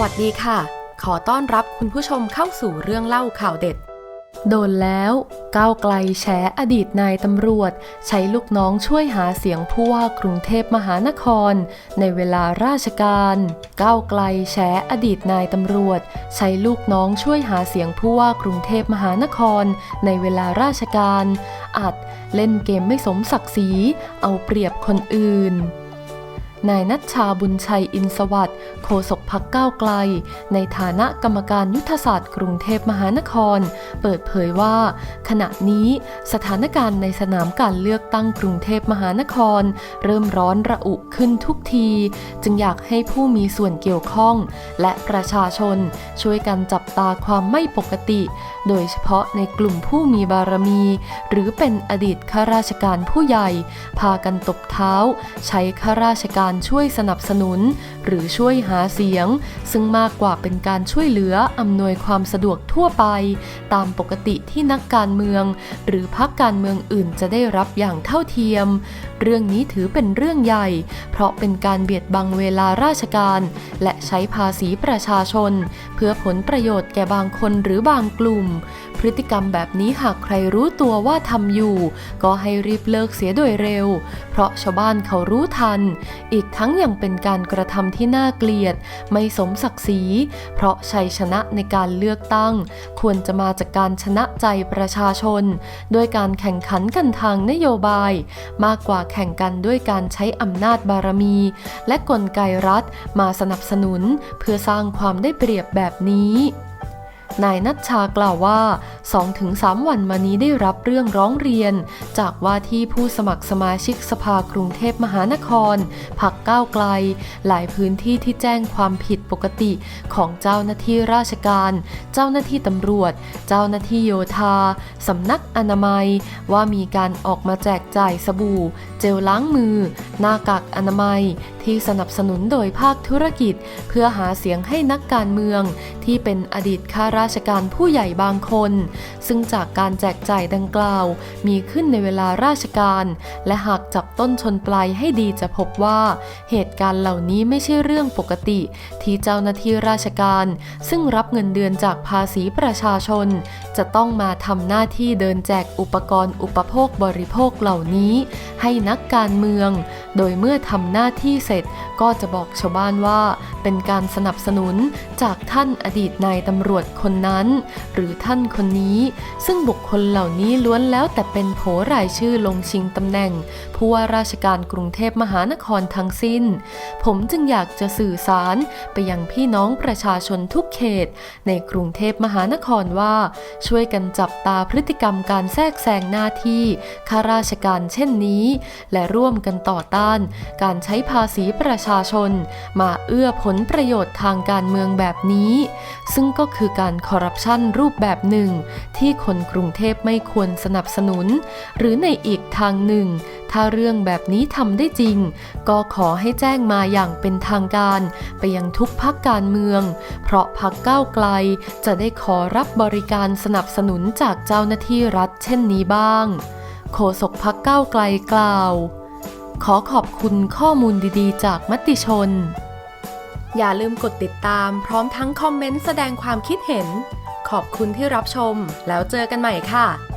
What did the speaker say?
วัสดีค่ะ ขอต้อนรับคุณผู้ชมเข้าสู่เรื่องเล่าข่าวเด็ด โดนแล้วก้าวไกลแฉอดีตนายตำรวจ ใช้ลูกน้องช่วยหาเสียงผู้ว่ากรุงเทพมหานคร ในเวลาราชการก้าวไกลแฉอดีตนายตำรวจ ใช้ลูกน้องช่วยหาเสียงผู้ว่ากรุงเทพมหานคร ในเวลาราชการ อัดเล่นเกมไม่สมศักดิ์ศรีเอาเปรียบคนอื่น นายนัชชาบุญชัยอินสวัสดิ์โฆษกพักก้าวไกล ในฐานะกรรมการยุทธศาสตร์กรุงเทพมหานคร เปิดเผยว่า ขณะนี้สถานการณ์ในสนามการเลือกตั้งกรุงเทพมหานคร เริ่มร้อนระอุขึ้นทุกที จึงอยากให้ผู้มีส่วนเกี่ยวข้อง และประชาชนช่วยกันจับตาความไม่ปกติ โดยเฉพาะในกลุ่มผู้มีบารมี หรือเป็นอดีตข้าราชการผู้ใหญ่ พากันตบเท้า ใช้ข้าราชการช่วยสนับสนุน หรือช่วยหาเสียง ซึ่งมากกว่าเป็นการช่วยเหลืออำนวยความสะดวกทั่วไป ตามปกติที่นักการเมือง หรือพรรคการเมืองอื่นจะได้รับอย่างเท่าเทียม เรื่องนี้ถือเป็นเรื่องใหญ่ เพราะเป็นการเบียดบังเวลาราชการ และใช้ภาษีประชาชน เพื่อผลประโยชน์แก่บางคนหรือบางกลุ่ม พฤติกรรมแบบนี้หากใครรู้ตัวว่าทำอยู่ ก็ให้รีบเลิกเสียโดยเร็ว เพราะชาวบ้านเขารู้ทัน อีกทั้งยังเป็นการกระทำที่น่าเกลียด ไม่สมศักดิ์ศรี เพราะชัยชนะในการเลือกตั้ง ควรจะมาจากการชนะใจประชาชน ด้วยการแข่งขันกันทางนโยบาย มากกว่าแข่งกันด้วยการใช้อำนาจบารมี และกลไกรัฐมาสนับสนุน เพื่อสร้างความได้เปรียบแบบนี้นายนัชชากล่าวว่า 2-3 วันมานี้ได้รับเรื่องร้องเรียน จากว่าที่ผู้สมัครสมาชิกสภากรุงเทพมหานครพักก้าวไกล หลายพื้นที่ที่แจ้งความผิดปกติของเจ้าหน้าที่ราชการ เจ้าหน้าที่ตำรวจ เจ้าหน้าที่โยธาสำนักอนามัย ว่ามีการออกมาแจกจ่ายสบู่ เจลล้างมือ หน้ากากอนามัยที่สนับสนุนโดยภาคธุรกิจ เพื่อหาเสียงให้นักการเมือง ที่เป็นอดีตข้าราชการผู้ใหญ่บางคนซึ่งจากการแจกจ่ายดังกล่าว มีขึ้นในเวลาราชการ และหากจับต้นชนปลายให้ดีจะพบว่า เหตุการณ์เหล่านี้ไม่ใช่เรื่องปกติ ที่เจ้าหน้าที่ราชการ ซึ่งรับเงินเดือนจากภาษีประชาชน จะต้องมาทำหน้าที่เดินแจกอุปกรณ์อุปโภคบริโภคเหล่านี้ ให้นักการเมือง โดยเมื่อทำหน้าที่เสร็จก็จะบอกชาวบ้านว่า เป็นการสนับสนุนจากท่านอดีตนายตำรวจคนนั้น หรือท่านคนนี้ ซึ่งบุคคลเหล่านี้ล้วนแล้วแต่เป็นโผรายชื่อลงชิงตำแหน่งผู้ว่าราชการกรุงเทพมหานครทั้งสิ้น ผมจึงอยากจะสื่อสารไปยังพี่น้องประชาชนทุกเขต ในกรุงเทพมหานครว่าช่วยกันจับตาพฤติกรรมการแทรกแซงหน้าที่ข้าราชการเช่นนี้ และร่วมกันต่อต้าน การใช้ภาษีประชาชน มาเอื้อผลประโยชน์ทางการเมืองแบบนี้ ซึ่งก็คือการคอร์รัปชันรูปแบบหนึ่ง ที่คนกรุงเทพไม่ควรสนับสนุน หรือในอีกทางหนึ่ง ถ้าเรื่องแบบนี้ทำได้จริง ก็ขอให้แจ้งมาอย่างเป็นทางการ ไปยังทุกพักการเมือง เพราะพักก้าวไกลจะได้ขอรับบริการสนับสนุนจากเจ้าหน้าที่รัฐเช่นนี้บ้าง โฆษกพักก้าวไกลกล่าว ขอขอบคุณข้อมูลดีๆ จากมติชน อย่าลืมกดติดตามพร้อมทั้งคอมเมนต์แสดงความคิดเห็น ขอบคุณที่รับชม แล้วเจอกันใหม่ค่ะ